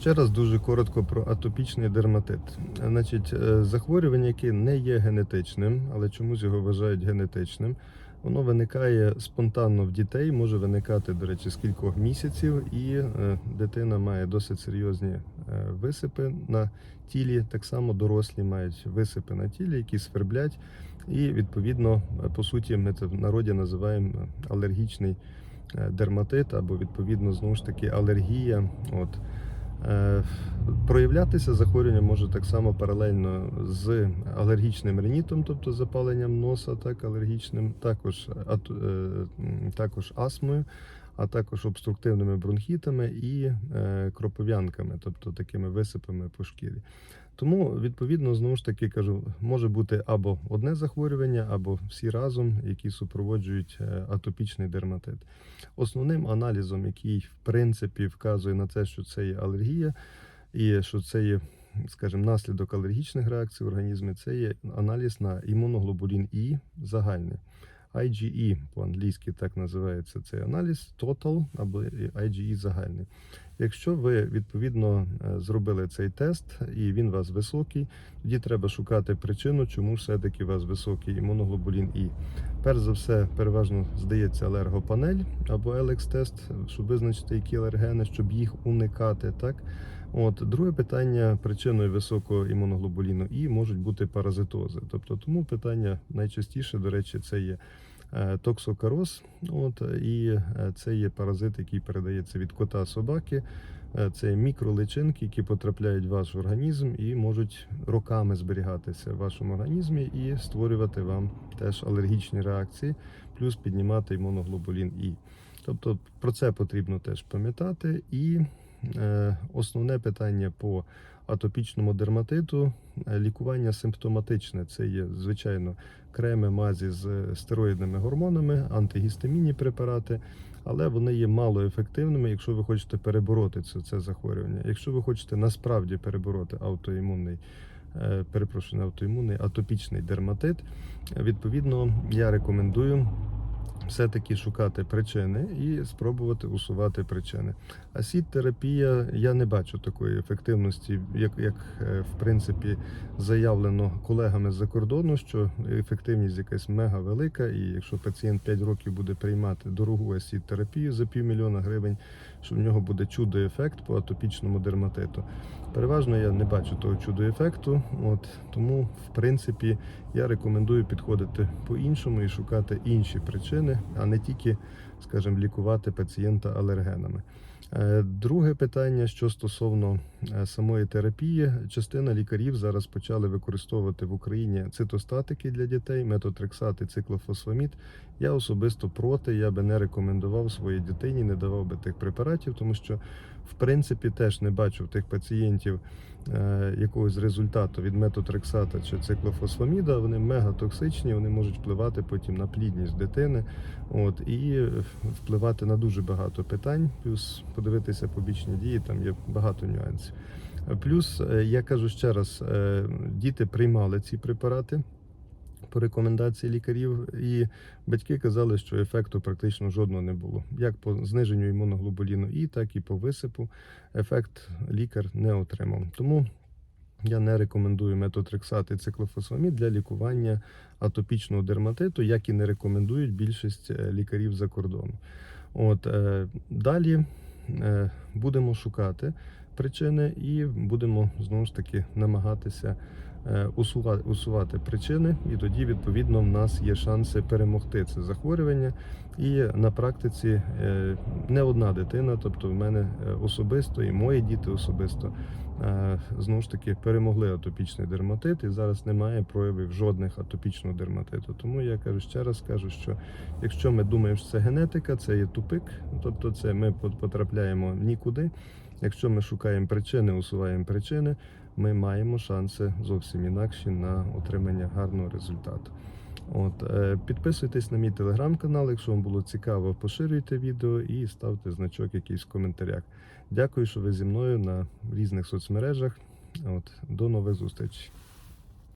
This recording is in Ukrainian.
Ще раз дуже коротко про атопічний дерматит. Значить, е, захворювання, яке не є генетичним, але чомусь його вважають генетичним. Воно виникає спонтанно в дітей, може виникати, до речі, з кількох місяців, і е, дитина має досить серйозні е, висипи на тілі. Так само дорослі мають висипи на тілі, які сверблять. І відповідно, по суті, ми це в народі називаємо алергічний дерматит, або відповідно знову ж таки алергія. От. Е, Проявлятися захворювання може так само паралельно з алергічним ринітом, тобто запаленням носа, так алергічним, також, е, також астмою, а також обструктивними бронхітами і е, кропов'янками, тобто такими висипами по шкірі. Тому, відповідно, знову ж таки кажу, може бути або одне захворювання, або всі разом, які супроводжують е, атопічний дерматит. Основним аналізом, який в принципі вказує на те, що це є алергія, і що це є, скажімо, наслідок алергічних реакцій в організмі, це є аналіз на імуноглобулін І загальний. IgE по-англійськи так називається цей аналіз, Total або IgE загальний. Якщо ви відповідно е, зробили цей тест і він у вас високий, тоді треба шукати причину, чому все-таки у вас високий імуноглобулін І. Перш за все, переважно здається алергопанель або елекс-тест, щоб визначити, які алергени, щоб їх уникати. Так? От друге питання причиною високого імуноглобуліну І можуть бути паразитози. Тобто, тому питання найчастіше, до речі, це є е, токсокароз. От і е, це є паразит, який передається від кота собаки. Е, Це мікроличинки, які потрапляють в ваш організм і можуть роками зберігатися в вашому організмі і створювати вам теж алергічні реакції, плюс піднімати імуноглобулін І. Тобто про це потрібно теж пам'ятати. І основне питання по атопічному дерматиту е, лікування симптоматичне. Це є звичайно креми, мазі з стероїдними гормонами, антигістамінні препарати, але вони є малоефективними, якщо ви хочете перебороти це, це захворювання. Якщо ви хочете насправді перебороти аутоімунний. е, Перепрошую, не автоімунний, атопічний дерматит. Е, Відповідно, я рекомендую все-таки шукати причини і спробувати усувати причини. А сіт-терапія, я не бачу такої ефективності, як, як е, в принципі заявлено колегами з-за кордону, що ефективність якась мега велика, і якщо пацієнт 5 років буде приймати дорогу асіт-терапію за півмільйона гривень, що в нього буде чудо-ефект по атопічному дерматиту. Переважно я не бачу того чудо-ефекту, от тому, в принципі, я рекомендую підходити по-іншому і шукати інші причини, а не тільки, скажімо, лікувати пацієнта алергенами. Е, Друге питання, що стосовно е, самої терапії, частина лікарів зараз почали використовувати в Україні цитостатики для дітей, метотрексат і циклофосфамід. Я особисто проти, я би не рекомендував своїй дитині, не давав би тих препаратів, тому що в принципі теж не бачу в тих пацієнтів е, якогось результату від метотрексата чи циклофосфаміда. Вони мегатоксичні, вони можуть впливати потім на плідність дитини, от і впливати на дуже багато питань. Плюс подивитися побічні дії, там є багато нюансів. Плюс е, я кажу ще раз: е, діти приймали ці препарати. По рекомендації лікарів, і батьки казали, що ефекту практично жодного не було. Як по зниженню імуноглобуліну І, так і по висипу ефект лікар не отримав. Тому я не рекомендую метотрексат і циклофосфамід для лікування атопічного дерматиту, як і не рекомендують більшість е, лікарів за кордону. От е, далі е, будемо шукати причини і будемо знову ж таки намагатися усувати, усувати причини, і тоді відповідно в нас є шанси перемогти це захворювання. І на практиці е, не одна дитина, тобто в мене е, особисто і мої діти особисто е, знову ж таки перемогли атопічний дерматит, і зараз немає проявів жодних атопічного дерматиту. Тому я кажу ще раз кажу, що якщо ми думаємо, що це генетика, це є тупик, тобто це ми пот- потрапляємо нікуди. Якщо ми шукаємо причини, усуваємо причини, ми маємо шанси зовсім інакші на отримання гарного результату. От, е, підписуйтесь на мій телеграм-канал, якщо вам було цікаво, поширюйте відео і ставте значок якийсь в коментарях. Дякую, що ви зі мною на різних соцмережах. От, до нових зустрічей.